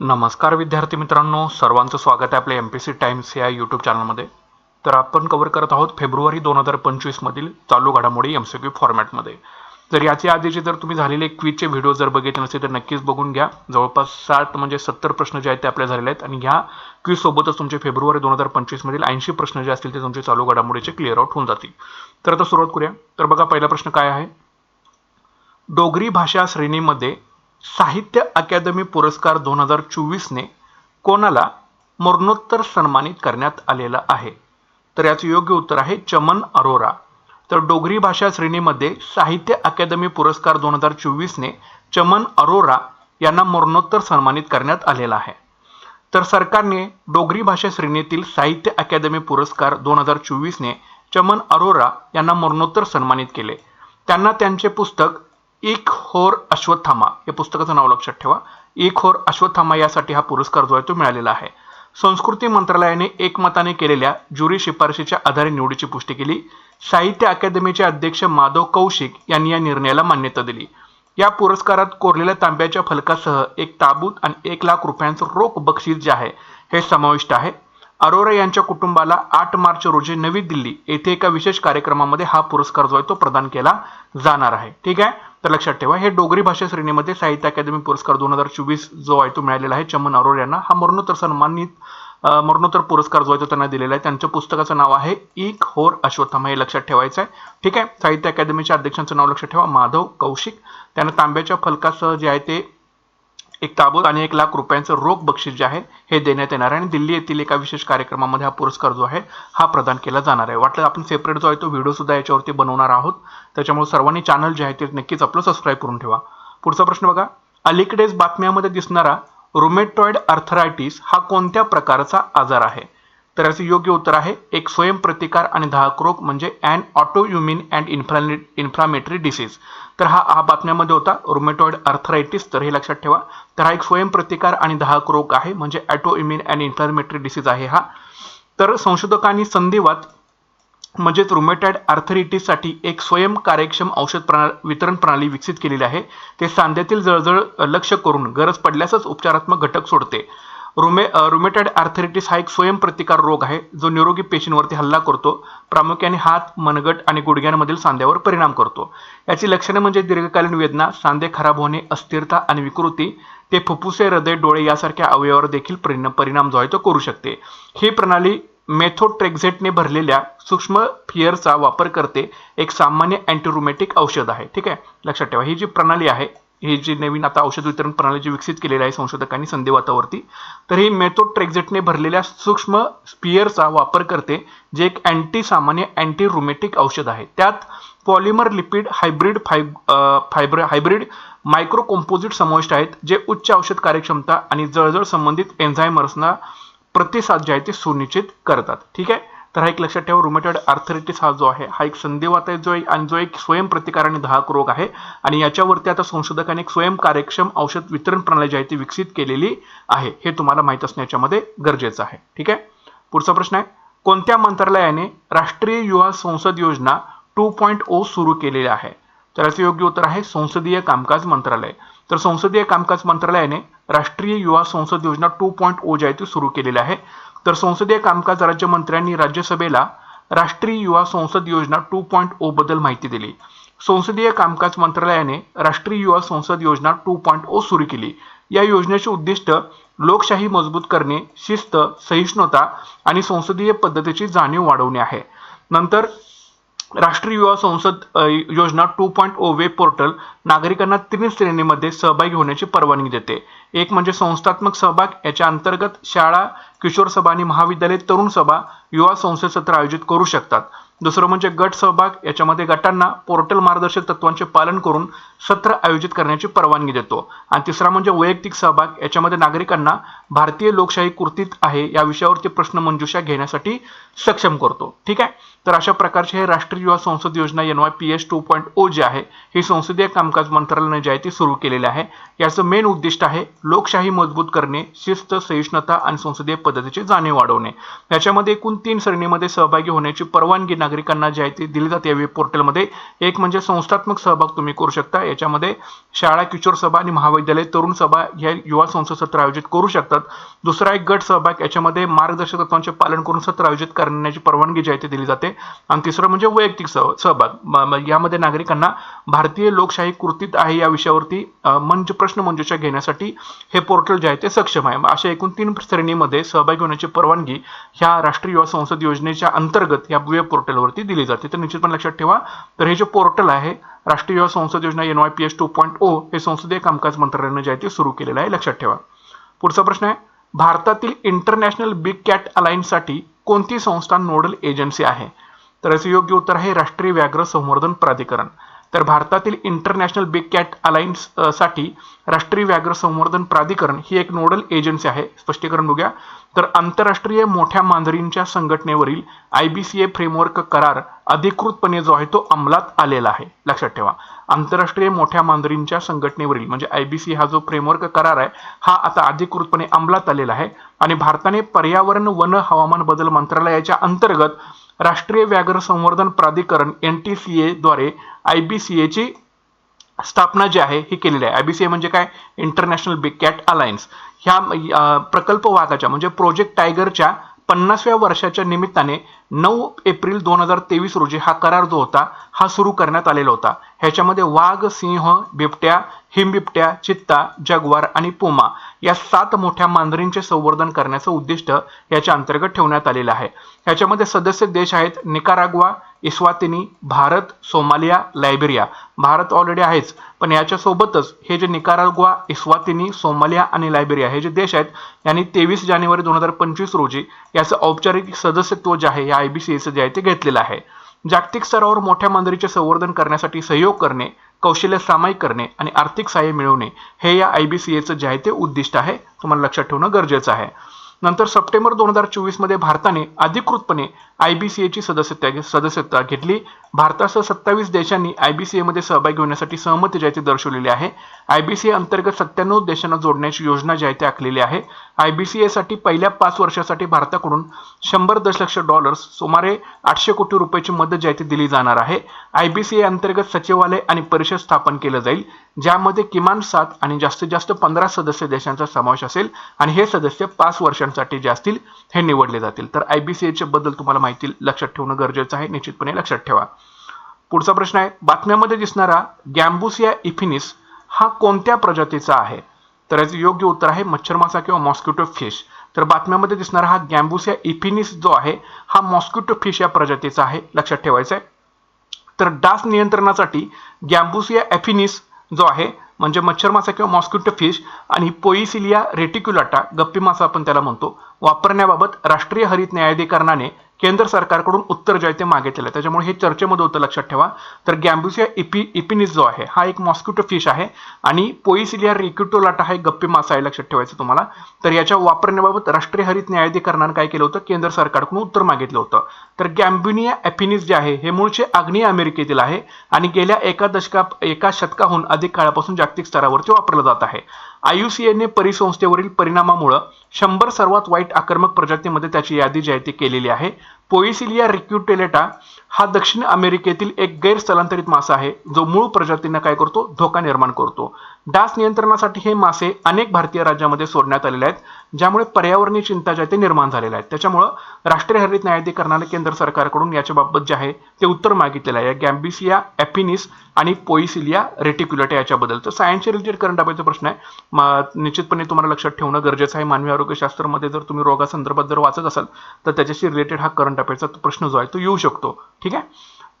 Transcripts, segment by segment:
नमस्कार विद्यार्थी मित्रांनो सर्वांचं स्वागत आहे आपल्या एम पी सी टाइम्स या यूट्यूब चॅनलमध्ये तर आपण कवर करत आहोत फेब्रुवारी दोन हजार पंचवीसमधील चालू घडामोडी एम सी क्यू फॉर्मॅटमध्ये तर याच्या आधीचे जर तुम्ही झालेले क्विजचे व्हिडिओ जर बघितले नसतील तर नक्कीच बघून घ्या. जवळपास साठ म्हणजे सत्तर प्रश्न जे आहेत ते आपल्या झालेले आहेत आणि ह्या क्विजसोबतच तुमचे फेब्रुवारी दोन हजार पंचवीसमधील ऐंशी प्रश्न जे असतील ते तुमचे चालू घडामोडीचे क्लिअर आउट होऊन जातील. तर आता सुरुवात करूया. तर बघा पहिला प्रश्न काय आहे? डोगरी भाषा श्रेणीमध्ये साहित्य अकादमी पुरस्कार दोन हजार चोवीसने कोणाला मरणोत्तर सन्मानित करण्यात आलेला आहे? तर याचं योग्य उत्तर आहे चमन अरोरा. तर डोगरी भाषा श्रेणीमध्ये साहित्य अकादमी पुरस्कार दोन हजार चोवीसने चमन अरोरा यांना मरणोत्तर सन्मानित करण्यात आलेला आहे. तर सरकारने डोगरी भाषा श्रेणीतील साहित्य अकादमी पुरस्कार दोन हजार चोवीसने चमन अरोरा यांना मरणोत्तर सन्मानित केले. त्यांना त्यांचे पुस्तक एक होर अश्वत्थामा या पुस्तकाचं नाव लक्षात ठेवा. एक होर अश्वत्थामा यासाठी हा पुरस्कार जो आहे तो मिळालेला आहे. संस्कृती मंत्रालयाने एकमताने केलेल्या ज्युरी शिफारशीच्या आधारे निवडीची पुष्टी केली. साहित्य अकादमीचे अध्यक्ष माधव कौशिक यांनी या निर्णयाला मान्यता दिली. या पुरस्कारात कोरलेल्या तांब्याच्या फलकासह एक ताबूत आणि एक लाख रुपयांचं रोख बक्षीस जे आहे हे समाविष्ट आहे. अरोरा यांच्या कुटुंबाला आठ मार्च रोजी नवी दिल्ली येथे एका विशेष कार्यक्रमामध्ये हा पुरस्कार जो आहे तो प्रदान केला जाणार आहे. ठीक आहे? तर लक्षात ठेवा हे डोगरी भाषा श्रेणीमध्ये साहित्य अकादमी पुरस्कार दोन हजार चोवीस जो आहे तो मिळालेला आहे चमन अरोर यांना. हा मरणोत्तर सन्मानित मरणोत्तर पुरस्कार जो आहे तो त्यांना दिलेला आहे. त्यांच्या पुस्तकाचं नाव आहे एक होर अश्वत्थामा. हे लक्षात ठेवायचं आहे. ठीक आहे साहित्य अकादमीच्या अध्यक्षांचं नाव लक्षात ठेवा माधव कौशिक. त्यांना तांब्याच्या फलकासह जे आहे ते एक ताबूत आणि एक लाख रुपयांचं रोख बक्षीस जे आहे हे देण्यात येणार आहे. आणि दिल्ली येथील एका विशेष कार्यक्रमामध्ये हा पुरस्कार जो आहे हा प्रदान केला जाणार आहे. वाटलं आपण सेपरेट जो आहे तो व्हिडिओ सुद्धा याच्यावरती बनवणार आहोत. त्याच्यामुळे सर्वांनी चॅनल जे आहे ते नक्कीच आपलं सबस्क्राईब करून ठेवा. पुढचा प्रश्न बघा. अलीकडेच बातम्यामध्ये दिसणारा रुमेटॉइड अर्थरायटिस हा कोणत्या प्रकारचा आजार आहे? तर याचं योग्य उत्तर आहे एक स्वयंप्रतिकार आणि दाहक रोग म्हणजे and autoimmune and inflame inflammatory disease तर हा हा बातम्यामध्ये होता रोमेटॉइड अर्थरायटिस तर हे लक्षात ठेवा. तर हा एक स्वयंप्रतिकार आणि दाहक रोग आहे म्हणजे ॲटोइम्युन अँड इन्फ्लामेटरी डिसीज आहे हा. तर संशोधकांनी संधिवात म्हणजेच रुमेटॉइड आर्थरिटीससाठी एक स्वयं कार्यक्षम औषध प्रणा वितरण प्रणाली विकसित केलेली आहे. ते सांध्यातील जळजळ लक्ष करून गरज पडल्यासच उपचारात्मक घटक सोडते. रुमे रुमेटॉइड आर्थरिटीस हा एक स्वयंप्रतिकार रोग आहे जो निरोगी पेशींवरती हल्ला करतो प्रामुख्याने हात मनगट आणि गुडघ्यांमधील सांध्यावर परिणाम करतो. याची लक्षणे म्हणजे दीर्घकालीन वेदना सांधे खराब होणे अस्थिरता आणि विकृती ते फुफ्फुसे हृदय डोळे यासारख्या अवयवावर देखील परिणाम परिणाम जो आहे तो करू शकते. ही प्रणाली मेथोट्रेक्झेटने भरलेल्या सूक्ष्म फिअरचा वापर करते एक सामान्य अँटीरुमेटिक औषध आहे. ठीक आहे? लक्षात ठेवा. ही जी प्रणाली आहे हे जी नवीन आता औषध वितरण प्रणाली जी विकसित केलेली आहे संशोधकांनी संधिवातावरती तर हे मेथोट्रेक्झेटने भरलेल्या सूक्ष्म स्पियरचा वापर करते जे एक अँटी सामान्य अँटी रुमेटिक औषध आहे. त्यात polymer lipid hybrid fib fibre hybrid micro composite समाविष्ट आहेत जे उच्च औषध कार्यक्षमता आणि जळजळ संबंधित एन्झायमर्सना प्रतिसाद जे आहे ते सुनिश्चित करतात. ठीक आहे? तर हा एक लक्षात ठेवा रुमेटॉइड आर्थरिटिस हा जो आहे हा एक संधिवात आहे जो आहे आणि जो एक स्वयंप्रतिकार आणि दाहक रोग आहे. आणि याच्यावरती आता संशोधकांनी एक स्वयं कार्यक्षम औषध वितरण प्रणाली जी आहे ती विकसित केलेली आहे. हे तुम्हाला माहीत असणे याच्यामध्ये गरजेचं आहे. ठीक आहे? पुढचा प्रश्न आहे. कोणत्या मंत्रालयाने राष्ट्रीय युवा संसद योजना टू पॉईंट ओ सुरू केलेली आहे? तर याचं योग्य उत्तर आहे संसदीय कामकाज मंत्रालय. तर संसदीय कामकाज मंत्रालयाने राष्ट्रीय युवा संसद योजना टू पॉईंट ओ जी आहे ती सुरू केलेली आहे. तर संसदीय कामकाज राज्यमंत्र्यांनी राज्यसभेला राष्ट्रीय युवा संसद योजना टू पॉईंट ओ बद्दल माहिती दिली. संसदीय कामकाज मंत्रालयाने राष्ट्रीय युवा संसद योजना टू पॉईंट ओ सुरू केली. या योजनेचे उद्दिष्ट लोकशाही मजबूत करणे शिस्त सहिष्णुता आणि संसदीय पद्धतीची जाणीव वाढवणे आहे. नंतर राष्ट्रीय युवा संसद योजना two point O web portal नागरिकांना तीन श्रेणीमध्ये सहभागी होण्याची परवानगी देते. एक म्हणजे संस्थात्मक सहभाग याच्या अंतर्गत शाळा किशोर सभा आणि महाविद्यालय तरुण सभा युवा संसद सत्र आयोजित करू शकतात. दुसरं म्हणजे गट सहभाग याच्यामध्ये गटांना पोर्टल मार्गदर्शक तत्वांचे पालन करून सत्र आयोजित करण्याची परवानगी देतो. आणि तिसरा म्हणजे वैयक्तिक सहभाग याच्यामध्ये नागरिकांना भारतीय लोकशाही कृतीत आहे या विषयावरती प्रश्न मंजुषा घेण्यासाठी सक्षम करतो. ठीक आहे? तर अशा प्रकारचे हे राष्ट्रीय युवा संसद योजना N Y P S two point O जे आहे ही संसदीय कामकाज मंत्रालयाने जी आहे ती सुरू केलेली आहे. याचं मेन उद्दिष्ट आहे लोकशाही मजबूत करणे शिस्त सहिष्णुता आणि संसदीय पद्धतीची जाणीव वाढवणे. याच्यामध्ये एकूण तीन श्रेणीमध्ये सहभागी होण्याची परवानगी नागरिकांना जी आहे ती दिली जाते. या वेब पोर्टलमध्ये एक म्हणजे संस्थात्मक सहभाग तुम्ही करू शकता. याच्यामध्ये शाळा किशोर सभा आणि महाविद्यालय तरुण सभा ह्या युवा संसद सत्र आयोजित करू शकतात. दुसरा एक गट सहभाग याच्यामध्ये मार्गदर्शक तत्वांचे पालन करून सत्र आयोजित करण्याची परवानगी जी आहे ती दिली जाते. आणि तिसरं म्हणजे वैयक्तिक सह सहभाग. यामध्ये नागरिकांना भारतीय लोकशाही कृतीत आहे या विषयावरती मंच प्रश्न मंजुषा घेण्यासाठी हे पोर्टल जे आहे ते सक्षम आहे. अशा एकूण तीन श्रेणीमध्ये सहभागी होण्याची परवानगी ह्या राष्ट्रीय युवा संसद योजनेच्या अंतर्गत या वेब पोर्टलवरती दिली जाते. तर निश्चितपणे लक्षात ठेवा तर हे जे पोर्टल आहे राष्ट्रीय युवा संसद योजना N Y P S two point O हे संसदीय कामकाज मंत्रालयाने जे आहे ते सुरू केलेलं आहे. लक्षात ठेवा. पुढचा प्रश्न आहे भारतातील इंटरनॅशनल बिग कॅट अलायन्ससाठी कोणती संस्था नोडल एजन्सी आहे? तर याचं योग्य उत्तर आहे राष्ट्रीय व्याघ्र संवर्धन प्राधिकरण. तर भारतातील इंटरनॅशनल बिग कॅट अलायन्ससाठी राष्ट्रीय व्याघ्र संवर्धन प्राधिकरण ही एक नोडल एजन्सी आहे. स्पष्टीकरण बघूया. तर आंतरराष्ट्रीय मोठ्या मांजरींच्या संघटनेवरील I B C A framework करार अधिकृतपणे जो आहे तो अंमलात आलेला आहे. लक्षात ठेवा. आंतरराष्ट्रीय मोठ्या मांजरींच्या संघटनेवरील म्हणजे आय बी सी हा जो फ्रेमवर्क करार आहे हा आता अधिकृतपणे अंमलात आलेला आहे. आणि भारताने पर्यावरण वन हवामान बदल मंत्रालयाच्या अंतर्गत राष्ट्रीय व्याघ्र संवर्धन प्राधिकरण एन टी सी ए द्वारे आय बी सी एची स्थापना जी आहे ही केलेली आहे. आयबीसीए म्हणजे काय? इंटरनॅशनल बिग कॅट अलायन्स ह्या प्रकल्प वाघाच्या म्हणजे प्रोजेक्ट टायगरच्या पन्नासव्या वर्षाच्या निमित्ताने नऊ एप्रिल दोन हजार तेवीस रोजी हा करार जो होता हा सुरू करण्यात आलेला होता. ह्याच्यामध्ये वाघ सिंह बिबट्या हिमबिबट्या चित्ता जगवार आणि पुमा या सात मोठ्या मांजरींचे संवर्धन करण्याचं उद्दिष्ट याच्या अंतर्गत ठेवण्यात आलेलं आहे. ह्याच्यामध्ये सदस्य देश आहेत Nicaragua Eswatini Bharat Somalia Liberia. Bharat already आहेच पण याच्यासोबतच हे जे निकाराग्वा इस्वातिनी सोमालिया आणि लायबेरिया हे जे देश आहेत यांनी तेवीस जानेवारी दोन हजार पंचवीस रोजी याचं औपचारिक सदस्यत्व जे आहे या आय बी सी एचं जे आहे ते घेतलेलं आहे. जागतिक स्तरावर मोठ्या मांजरीचे संवर्धन करण्यासाठी सहयोग करणे कौशल्य सामायिक करणे आणि आर्थिक सहाय्य मिळवणे हे या आय बी सी एचं जे आहे ते उद्दिष्ट आहे तुम्हाला लक्षात ठेवणं गरजेचं आहे. नंतर सप्टेंबर दोन हजार चोवीसमध्ये भारताने अधिकृतपणे आय बी सी एची सदस्यता सदस्यता घेतली. भारतासह सत्तावीस देशांनी आय बी सी एमध्ये सहभागी होण्यासाठी सहमती जी आहे ती दर्शवलेली आहे. आय बी सी ए अंतर्गत सत्त्याण्णव देशांना जोडण्याची योजना जी आहे ती आखलेली आहे. आयबीसीए साठी पहिल्या पाच वर्षासाठी भारताकडून शंभर दशलक्ष डॉलर्स सुमारे आठशे कोटी रुपयाची मदत जी आहे ती दिली जाणार आहे. आयबीसीए अंतर्गत सचिवालय आणि परिषद स्थापन केलं जाईल ज्यामध्ये किमान सात आणि जास्तीत जास्त पंधरा सदस्य देशांचा समावेश असेल आणि हे सदस्य पाच वर्षांसाठी जे असतील हे निवडले जातील. तर आयबीसीएच्या बद्दल तुम्हाला माहिती लक्षात ठेवणं गरजेचं आहे. निश्चितपणे लक्षात ठेवा. पुढचा प्रश्न आहे बातम्यामध्ये दिसणारा गॅम्बुसिया इफिनिस हा कोणत्या प्रजातीचा आहे? तर याचं योग्य उत्तर आहे मच्छरमासा किंवा मॉस्किटो फिश तर बातम्यामध्ये दिसणारा हा गॅम्बुसिया इफिनिस जो आहे हा मॉस्किटो फिश या प्रजातीचा आहे लक्षात ठेवायचा आहे तर डास नियंत्रणासाठी गॅम्बुसिया एफिनिस जो आहे म्हणजे मच्छर मासा किंवा मॉस्किटो फिश आणि पोईसिलिया रेटिक्युलाटा गप्पी मासा आपण त्याला म्हणतो वापरण्याबाबत राष्ट्रीय हरित न्यायाधिकरणाने केंद्र सरकारकडून उत्तर जे आहे ते मागितलेलं आहे. त्याच्यामुळे हे चर्चेमध्ये होतं लक्षात ठेवा. तर गॅम्बुसिया इपी इपिनिस जो आहे हा एक मॉस्किटो फिश आहे आणि पोईसिलिया रिक्युटोलाटा हा एक गप्पी मासा आहे लक्षात ठेवायचं तुम्हाला. तर याच्या वापरण्याबाबत राष्ट्रीय हरित न्यायाधिकरणाने काय केलं होतं? केंद्र सरकारकडून उत्तर मागितलं होतं. तर गॅम्ब्युनिया एपिनिस जे आहे हे मूळचे आग्नेय अमेरिकेतील आहे आणि गेल्या एका दशका एका शतकाहून अधिक काळापासून जागतिक स्तरावरती वापरलं जात आहे. आयुसीएने परिसंस्थेवरील परिणामामुळे शंभर सर्वात वाईट आक्रमक प्रजातीमध्ये त्याची यादी जाहीर केलेली आहे. पोईसिलिया रिक्युटेलेटा हा दक्षिण अमेरिकेतील एक गैर स्थलांतरित मासा आहे जो मूळ प्रजातींना काय करतो? धोका निर्माण करतो. डास नियंत्रणासाठी हे मासे अनेक भारतीय राज्यामध्ये सोडण्यात आलेले आहेत ज्यामुळे पर्यावरणीय चिंता ज्या ते निर्माण झालेल्या आहेत त्याच्यामुळं राष्ट्रीय हरित न्यायाधिकरणाने केंद्र सरकारकडून याच्या बाबत जे आहे ते उत्तर मागितलेलं आहे. गॅम्बिसिया एफिनिस आणि पोईसिलिया रेटिक्युलेटा याच्याबद्दल. तर सायन्सचे रिलेटेड करंट अफेअरचा प्रश्न आहे. निश्चितपणे तुम्हाला लक्षात ठेवणं गरजेचं आहे. मानवी आरोग्यशास्त्रामध्ये जर तुम्ही रोगासंदर्भात जर वाचत असाल तर त्याच्याशी रिलेटेड हा करंट अफेअरचा प्रश्न जो आहे तो येऊ शकतो. ठीक आहे?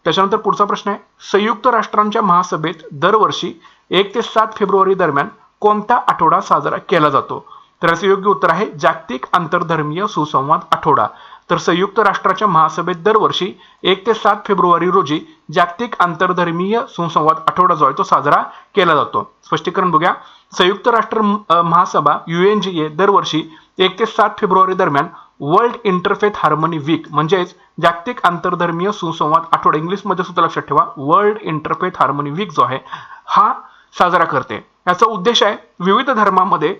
त्याच्यानंतर पुढचा प्रश्न आहे. संयुक्त राष्ट्रांच्या महासभेत दरवर्षी एक ते सात फेब्रुवारी दरम्यान कोणता आठवडा साजरा केला जातो? तर याचं योग्य उत्तर आहे जागतिक आंतरधर्मीय सुसंवाद आठवडा. तर संयुक्त राष्ट्राच्या महासभेत दरवर्षी एक ते सात फेब्रुवारी रोजी जागतिक आंतरधर्मीय सुसंवाद आठवडा जो आहे तो साजरा केला जातो. स्पष्टीकरण बघूया. संयुक्त राष्ट्र महासभा युएनजीए दरवर्षी एक ते सात फेब्रुवारी दरम्यान वर्ल्ड इंटरफेथ हार्मनी वीक म्हणजेच जागतिक आंतरधर्मीय सुसंवाद आठवडा इंग्लिशमध्ये सुद्धा लक्षात ठेवा वर्ल्ड इंटरफेथ हार्मनी वीक जो आहे हा साजरा करते. याचा उद्देश आहे विविध धर्मामध्ये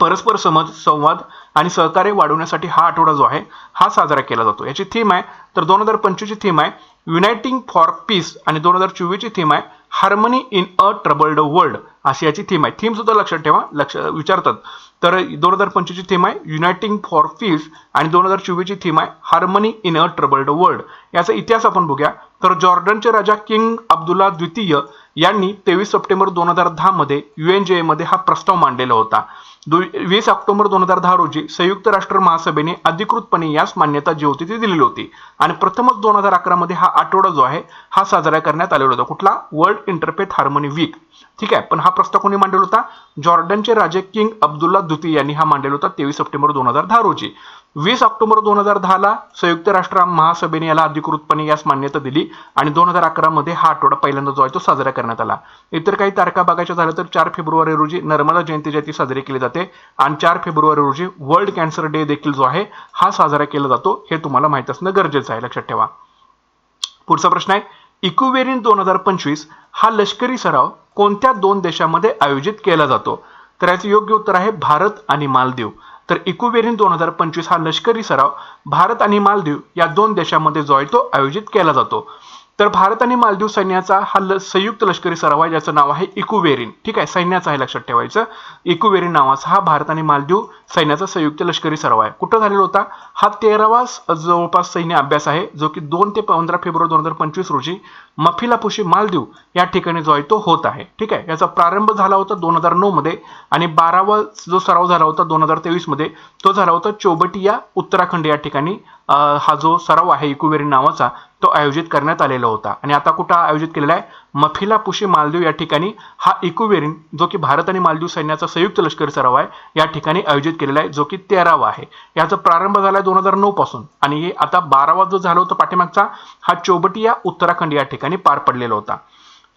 परस्पर समज संवाद आणि सहकार्य वाढवण्यासाठी हा आठवडा जो आहे हा साजरा केला जातो. याची थीम आहे तर दोन हजार पंचवीसची थीम आहे युनायटिंग फॉर पीस आणि दोन हजार चोवीसची थीम आहे harmony in a troubled world अशी याची थीम आहे. थीम सुद्धा लक्षात ठेवा लक्ष विचारतात. तर दोन हजार पंचवीसची थीम आहे युनायटिंग फॉर पीस आणि दोन हजार चोवीसची थीम आहे harmony in a troubled world याचा इतिहास आपण बघूया. तर जॉर्डनचे राजा किंग अब्दुल्ला द्वितीय यांनी तेवीस सप्टेंबर दोन हजार दहा मध्ये युएनजे मध्ये हा प्रस्ताव मांडलेला होता. वीस ऑक्टोबर दोन हजार दहा रोजी संयुक्त राष्ट्र महासभेने अधिकृतपणे यास मान्यता जी होती ती दिलेली होती. आणि प्रथमच दोन हजार अकरा मध्ये हा आठवडा जो आहे हा साजरा करण्यात आलेला होता. कुठला? वर्ल्ड इंटरफेथ हार्मोनी वीक ठीक आहे पण हा प्रस्ताव कोणी मांडलेला होता? जॉर्डनचे राजे किंग अब्दुल्ला द्वितीय यांनी हा मांडलेला होता तेवीस सप्टेंबर दोन हजार दहा रोजी. वीस ऑक्टोबर दोन हजार दहाला संयुक्त राष्ट्र महासभेने याला अधिकृतपणे यास मान्यता दिली आणि दोन हजार अकरामध्ये हा आठवडा पहिल्यांदा जो आहे तो साजरा करण्यात आला. इतर काही तारखा बघायच्या झाल्या तर चार फेब्रुवारी रोजी नर्मदा जयंती जयंती साजरी केली जाते आणि चार फेब्रुवारी रोजी वर्ल्ड कॅन्सर डे देखील जो आहे हा साजरा केला जातो हे तुम्हाला माहीत असणं गरजेचं आहे. लक्षात ठेवा. पुढचा प्रश्न आहे इक्युवेरिन दोन हजार पंचवीस हा लष्करी सराव कोणत्या दोन देशामध्ये आयोजित केला जातो? तर याचे योग्य उत्तर आहे भारत आणि मालदीव. तर इक्युवेरिन दोन हजार पंचवीस हा लष्करी सराव भारत आणि मालदीव या दोन देशांमध्ये जो आहे तो आयोजित केला जातो. तर भारत आणि मालदीव सैन्याचा हा ल संयुक्त लष्करी सराव आहे ज्याचं नाव आहे इकुवेरिन ठीक आहे? सैन्याचं आहे लक्षात ठेवायचं. इकुवेरिन नावाचा हा भारत आणि मालदीव सैन्याचा संयुक्त लष्करी सराव आहे. कुठं झालेला होता? हा तेरावा जवळपास सैन्य अभ्यास आहे जो की दोन ते पंधरा फेब्रुवारी दोन हजार पंचवीस रोजी मफिलापुशी मालदीव या ठिकाणी जो आहे तो होत आहे. ठीक आहे? याचा प्रारंभ झाला होता दोन हजार नऊ मध्ये आणि बारावा जो सराव झाला होता दोन हजार तेवीसमध्ये तो झाला होता चोबटिया उत्तराखंड या ठिकाणी हा जो सराव आहे इकुवेरी नावाचा तो आयोजित करण्यात आलेला होता. आणि आता कुठं आयोजित केलेला आहे? मफिला पुशी मालदीव या ठिकाणी हा इकोवेरिन जो की भारत आणि मालदीव सैन्याचा संयुक्त लष्करी सराव आहे या ठिकाणी आयोजित केलेला आहे जो की तेरावा आहे. याचा प्रारंभ झाला आहे दोन हजार नऊ पासून आणि हे आता बारावा जो झाला होता पाठीमागचा हा चोबटिया उत्तराखंड या ठिकाणी पार पडलेला होता.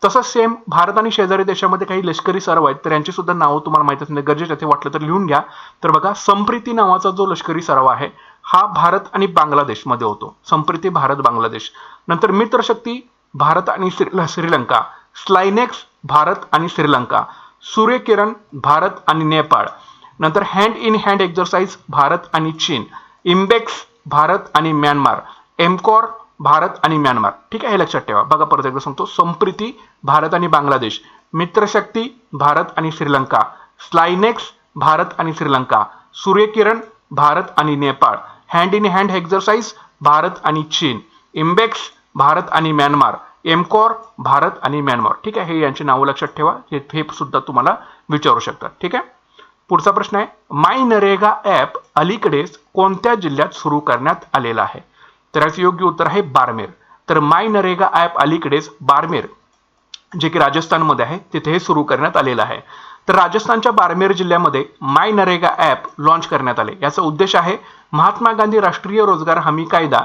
तसंच सेम भारत आणि शेजारी देशामध्ये काही लष्करी सराव आहेत तर यांची सुद्धा नावं तुम्हाला माहिती असणे गरजेचे ते वाटलं तर लिहून घ्या. तर बघा संप्रीती नावाचा जो लष्करी सराव आहे हा भारत आणि बांगलादेशमध्ये होतो. संप्रिती भारत बांगलादेश नंतर मित्रशक्ती भारत आणि श्रीलंका स्लायनेक्स भारत आणि श्रीलंका सूर्यकिरण भारत आणि नेपाळ नंतर hand in hand exercise Bharat आणि चीन इम्बेक्स भारत आणि म्यानमार एमकॉर भारत आणि म्यानमार ठीक आहे हे लक्षात ठेवा बघा परत एकदा सांगतो संप्रीती भारत आणि बांगलादेश मित्रशक्ती भारत आणि श्रीलंका स्लायनेक्स भारत आणि श्रीलंका सूर्यकिरण भारत आणि Nepal hand in hand exercise Bharat आणि चीन इम्बेक्स भारत आणि म्यानमार. एमकॉर भारत आणि म्यानमार. ठीक आहे? हे यांची नावं लक्षात ठेवा. हे सुद्धा तुम्हाला विचारू शकतात. ठीक आहे? पुढचा प्रश्न आहे. माय नरेगा ॲप अलीकडेच कोणत्या जिल्ह्यात सुरू करण्यात आलेला आहे? तर याचं योग्य उत्तर आहे बारमेर. तर माय नरेगा ॲप अलीकडेच बारमेर जे की राजस्थानमध्ये आहे तिथे हे सुरू करण्यात आलेलं आहे. तर राजस्थानच्या बारमेर जिल्ह्यामध्ये माय नरेगा ॲप लॉन्च करण्यात आले. याचा उद्देश आहे महात्मा गांधी राष्ट्रीय रोजगार हमी कायदा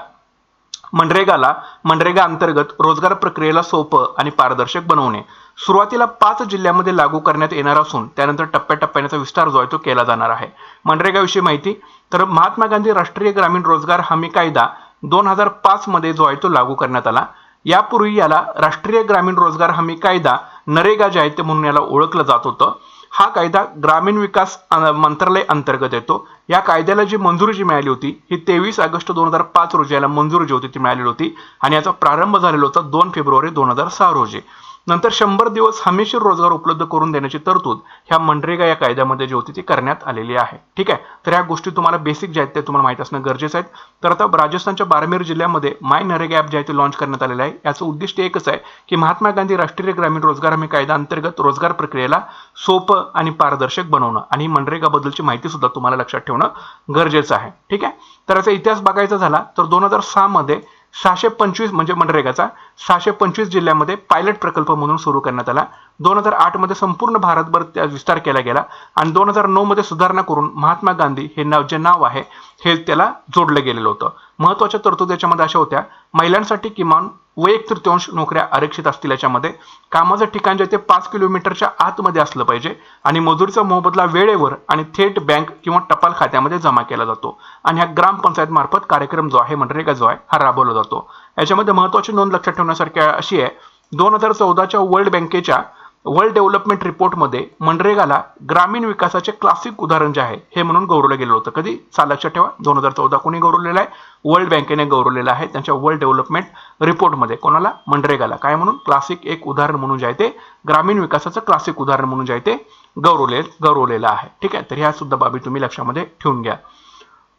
मनरेगाला मनरेगा अंतर्गत रोजगार प्रक्रियेला सोपं आणि पारदर्शक बनवणे. सुरुवातीला पाच जिल्ह्यामध्ये लागू करण्यात येणार असून त्यानंतर टप्प्याटप्प्याने विस्तार जो आहे तो केला जाणार आहे. मनरेगाविषयी माहिती तर महात्मा गांधी राष्ट्रीय ग्रामीण रोजगार हमी कायदा दोन हजार पाच मध्ये जो आहे तो लागू करण्यात आला. यापूर्वी याला राष्ट्रीय ग्रामीण रोजगार हमी कायदा नरेगा जे आहे ते म्हणून याला ओळखलं जात होतं. हा कायदा ग्रामीण विकास मंत्रालय अंतर्गत येतो. या कायद्याला जी मंजुरी जी मिळाली होती ही तेवीस ऑगस्ट दोन हजार पाच रोजी याला मंजुरी जी होती ती मिळालेली होती. आणि याचा प्रारंभ झालेला होता दोन फेब्रुवारी दोन हजार सहा रोजी. नंतर शंभर दिवस हमीशीर रोजगार उपलब्ध करून देण्याची तरतूद ह्या मनरेगा या कायद्यामध्ये जी होती ती करण्यात आलेली आहे. ठीक आहे? तर ह्या गोष्टी तुम्हाला बेसिक ज्या आहेत ते तुम्हाला माहीत असणं गरजेचं आहे. तर आता राजस्थानच्या बारमेर जिल्ह्यामध्ये माय नरेगा ॲप जे आहे ते लॉन्च करण्यात आलेलं आहे. याचं उद्दिष्ट एकच आहे की महात्मा गांधी राष्ट्रीय ग्रामीण रोजगार हमी कायदा अंतर्गत रोजगार प्रक्रियेला सोपं आणि पारदर्शक बनवणं आणि मनरेगाबद्दलची माहिती सुद्धा तुम्हाला लक्षात ठेवणं गरजेचं आहे. ठीक आहे? तर याचा इतिहास बघायचा झाला तर दोन हजार सहामध्ये सहाशे पंचवीस म्हणजे मनरेगाचा सहाशे पंचवीस जिल्ह्यामध्ये पायलट प्रकल्प म्हणून सुरू करण्यात आला. दोन हजार आठमध्ये संपूर्ण भारतभर त्या विस्तार केला गेला आणि दोन हजार नऊमध्ये सुधारणा करून महात्मा गांधी हे नाव जे नाव आहे हे त्याला जोडलं गेलेलं होतं. महत्त्वाच्या तरतुदी याच्यामध्ये अशा होत्या महिलांसाठी किमान व एक तृतीयांश नोकऱ्या आरक्षित असतील याच्यामध्ये. कामाचं ठिकाण जे ते पाच किलोमीटरच्या आतमध्ये असलं पाहिजे आणि मजुरीचा मोबदला वेळेवर आणि थेट बँक किंवा टपाल खात्यामध्ये जमा केला जातो. आणि ह्या ग्रामपंचायत मार्फत कार्यक्रम जो आहे मनरेगा जो आहे हा राबवला जातो. याच्यामध्ये महत्वाची नोंद लक्षात ठेवण्यासारखी अशी आहे दोन हजार चौदाच्या वर्ल्ड बँकेच्या वर्ल्ड डेव्हलपमेंट रिपोर्टमध्ये मनरेगाला ग्रामीण विकासाचे क्लासिक उदाहरण जे आहे हे म्हणून गौरवलं गेलं होतं. कधी? साल लक्षात ठेवा. दोन हजार चौदा कोणी गौरवलेलं आहे? वर्ल्ड बँकेने गौरवलेलं आहे त्यांच्या वर्ल्ड डेव्हलपमेंट रिपोर्टमध्ये कोणाला? मनरेगाला. काय म्हणून? क्लासिक एक उदाहरण म्हणून जे आहे ते ग्रामीण विकासाचं क्लासिक उदाहरण म्हणून जे आहे ते गौरवले गौरवलेलं आहे. ठीक आहे? तर ह्या सुद्धा बाबी तुम्ही लक्षामध्ये ठेवून घ्या.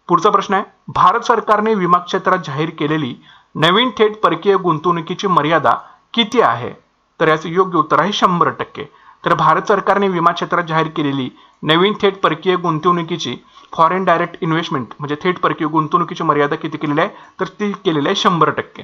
पुढचा प्रश्न आहे. भारत सरकारने विमा क्षेत्रात जाहीर केलेली नवीन थेट परकीय गुंतवणुकीची मर्यादा किती आहे? तर याचं योग्य उत्तर आहे शंभर टक्के. तर भारत सरकारने विमा क्षेत्रात जाहीर केलेली नवीन थेट परकीय गुंतवणुकीची फॉरेन डायरेक्ट इन्व्हेस्टमेंट म्हणजे थेट परकीय गुंतवणुकीची मर्यादा किती केलेली आहे? तर ती केलेली आहे शंभर टक्के.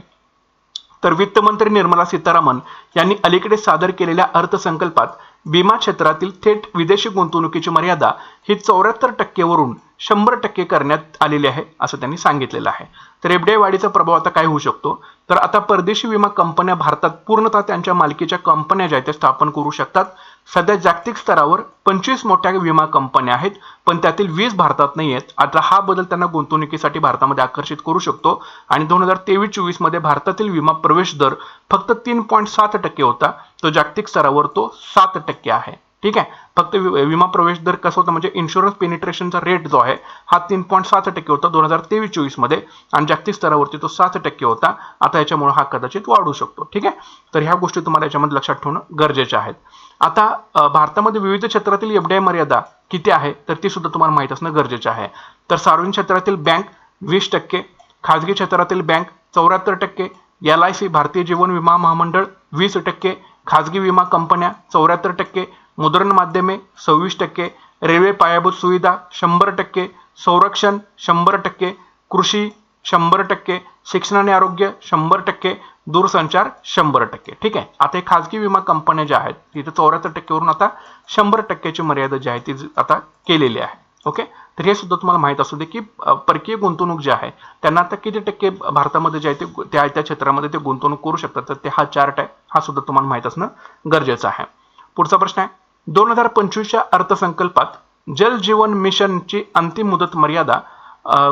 तर वित्तमंत्री निर्मला सीतारामन यांनी अलीकडे सादर केलेल्या अर्थसंकल्पात विमा क्षेत्रातील थेट विदेशी गुंतवणुकीची मर्यादा ही चौऱ्याहत्तर टक्केवरून शंभर टक्के करण्यात आलेली आहे असं त्यांनी सांगितलेलं आहे. तर वाढीचा प्रभाव आता काय होऊ शकतो? तर आता परदेशी विमा कंपन्या भारतात पूर्णतः त्यांच्या मालकीच्या कंपन्या ज्या आहेत त्या स्थापन करू शकतात. सध्या जागतिक स्तरावर पंचवीस मोठ्या विमा कंपन्या आहेत पण त्यातील वीस भारतात नाही आहेत. आता हा बदल त्यांना गुंतवणुकीसाठी भारतामध्ये आकर्षित करू शकतो. आणि दोन हजार तेवीस चोवीसमध्ये भारतातील विमा प्रवेश दर फक्त तीन पॉईंट सात टक्के होता. तो जागतिक स्तरावर तो सात टक्के आहे. ठीक आहे? फक्त वि- विमा प्रवेश दर कसं होता? म्हणजे इन्शुरन्स पेनिट्रेशनचा रेट जो आहे हा तीन पॉईंट सात टक्के होता दोन हजार तेवीस चोवीसमध्ये आणि जागतिक स्तरावरती तो सात टक्के होता. आता याच्यामुळे हा कदाचित वाढू शकतो. ठीक आहे? तर ह्या गोष्टी तुम्हाला याच्यामध्ये लक्षात ठेवणं गरजेचे आहेत. आता भारतामध्ये विविध क्षेत्रातील एफडीआय मर्यादा किती आहे? तर ती सुद्धा तुम्हाला माहीत असणं गरजेचं आहे. तर सार्वजनिक क्षेत्रातील बँक वीस टक्के खाजगी क्षेत्रातील बँक चौऱ्याहत्तर टक्के L I C Bharatiya Jeevan विमा महामंडळ वीस टक्के खाजगी विमा कंपन्या चौऱ्याहत्तर टक्के मुद्रण माध्यमे सव्वीस टक्के रेल्वे पायाभूत सुविधा शंभर टक्के संरक्षण शंभर टक्के कृषी शंभर टक्के शिक्षण आणि आरोग्य शंभर टक्के दूरसंचार शंभर टक्के. ठीक आहे? आता हे खाजगी विमा कंपन्या ज्या आहेत तिथे चौऱ्याहत्तर टक्केवरून आता शंभर टक्क्याची मर्यादा जी आहे ती आता केलेली आहे. ओके? तर हे सुद्धा तुम्हाला माहीत असू दे की परकीय गुंतवणूक जी आहे त्यांना आता किती टक्के भारतामध्ये जे आहे ते त्या त्या क्षेत्रामध्ये ते गुंतवणूक करू शकतात तर ते हा चार्ट आहे हा सुद्धा तुम्हाला माहीत असणं गरजेचं आहे. पुढचा प्रश्न आहे दोन हजार पंचवीसच्या अर्थसंकल्पात जल जीवन मिशनची अंतिम मुदत मर्यादा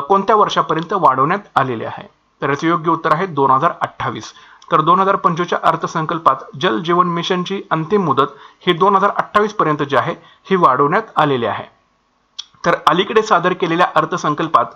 कोणत्या वर्षापर्यंत वाढवण्यात आलेली आहे? तर याचं योग्य उत्तर आहे दोन हजार अठ्ठावीस. तर दोन हजार पंचवीसच्या अर्थसंकल्पात जल जीवन मिशनची अंतिम मुदत ही दोन हजार अठ्ठावीस पर्यंत जी आहे ही वाढवण्यात आलेली आहे. तर अलीकडे सादर केलेल्या अर्थसंकल्पात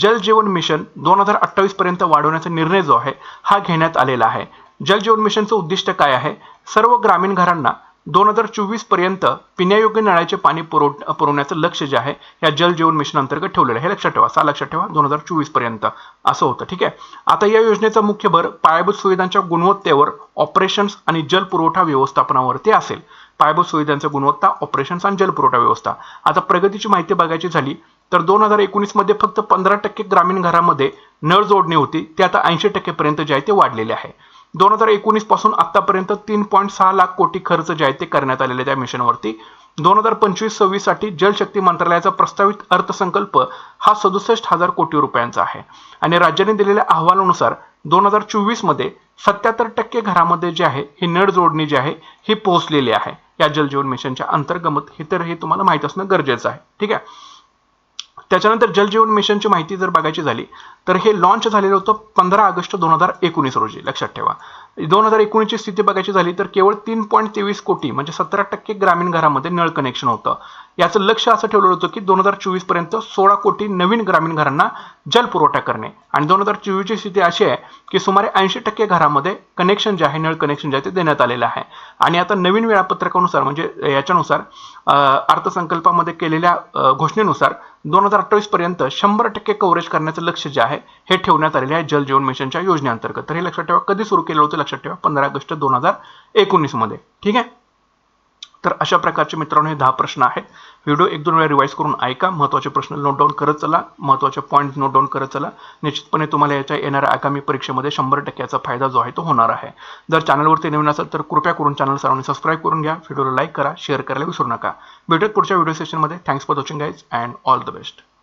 जल जीवन मिशन दोन हजार अठ्ठावीस पर्यंत वाढवण्याचा निर्णय जो आहे हा घेण्यात आलेला आहे. जल जीवन मिशनचं उद्दिष्ट काय आहे? सर्व ग्रामीण घरांना दोन हजार चोवीसपर्यंत पिण्यायोग्य नळाचे पाणी पुरव पुरवण्याचं लक्ष जे आहे या जल जीवन मिशन अंतर्गत ठेवलेलं आहे. हे लक्षात ठेवा असा लक्षात ठेवा दोन हजार चोवीसपर्यंत. असं होतं ठीक आहे? आता या योजनेचा मुख्य भर पायाभूत सुविधांच्या गुणवत्तेवर ऑपरेशन्स आणि जल पुरवठा व्यवस्थापनावरती असेल. पायाभूत सुविधांच्या गुणवत्ता ऑपरेशन्स आणि जलपुरवठा व्यवस्था. आता प्रगतीची माहिती बघायची झाली तर दोन हजार एकोणीसमध्ये फक्त पंधरा टक्के ग्रामीण घरामध्ये नळ जोडणी होती. ते आता ऐंशी टक्केपर्यंत जे आहे ते वाढलेले आहे. दोन हजार एकोणीसपासून आतापर्यंत तीन पॉईंट सहा लाख कोटी खर्च जे आहे ते करण्यात आलेले त्या मिशनवरती. दोन हजार पंचवीस सव्वीससाठी जलशक्ती मंत्रालयाचा प्रस्तावित अर्थसंकल्प हा सदुसष्ट हजार कोटी रुपयांचा आहे. आणि राज्याने दिलेल्या अहवालानुसार दोन हजार चोवीसमध्ये सत्याहत्तर टक्के घरामध्ये जे आहे ही नळ जोडणी जी आहे ही पोहोचलेली आहे. या जलजीवन मिशनच्या अंतर्गत हे तर हे तुम्हाला माहीत असणं गरजेचं आहे. ठीक आहे? त्याच्यानंतर जलजीवन मिशनची माहिती जर बघायची झाली तर हे लॉन्च झालेलं होतं पंधरा ऑगस्ट दोन हजार एकोणीस रोजी लक्षात ठेवा. दोन हजार एकोणीसची स्थिती बघायची झाली तर केवळ तीन पॉईंट तेवीस कोटी म्हणजे सतरा टक्के ग्रामीण घरामध्ये नळ कनेक्शन होतं. याचं लक्ष असं ठेवलं होतं की दोन हजार चोवीसपर्यंत सोळा कोटी नवीन ग्रामीण घरांना जल पुरवठा करणे. आणि दोन हजार चोवीसची स्थिती अशी आहे की सुमारे ऐंशी टक्के घरामध्ये कनेक्शन जे आहे नळ कनेक्शन जे आहे ते देण्यात आलेलं आहे. आणि आता नवीन वेळापत्रकानुसार म्हणजे याच्यानुसार अर्थसंकल्पामध्ये केलेल्या घोषणेनुसार दोन हजार अठ्ठावीस पर्यंत शंभर टक्के कव्हरेज करण्याचं लक्ष जे आहे हे ठेवण्यात आलेले आहे जल जीवन मिशनच्या योजनेअंतर्गत. तर हे लक्षात ठेवा कधी सुरू केलं होतं? लक्षात ठेवा पंधरा ऑगस्ट दोन हजार एकोणीसमध्ये ठीक आहे? तर अशा प्रकारचे मित्रांनो हे दहा प्रश्न आहेत. व्हिडिओ एक दोन वेळा रिवाईज करून ऐका. महत्त्वाचे प्रश्न नोट डाऊन करत चला. महत्त्वाचे पॉईंट नोट डाऊन करत चला. निश्चितपणे तुम्हाला याच्या येणाऱ्या आगामी परीक्षेमध्ये शंभर टक्क्याचा फायदा जो आहे तो होणार आहे. जर चॅनलवरती नवीन असेल तर कृपया करून चॅनल सर्वांनी सबस्क्राईब करून घ्या. व्हिडिओला लाईक करा. शेअर करायला विसरू नका. भेटत पुढच्या व्हिडिओ सेशनमध्ये thanks for watching guys and all the best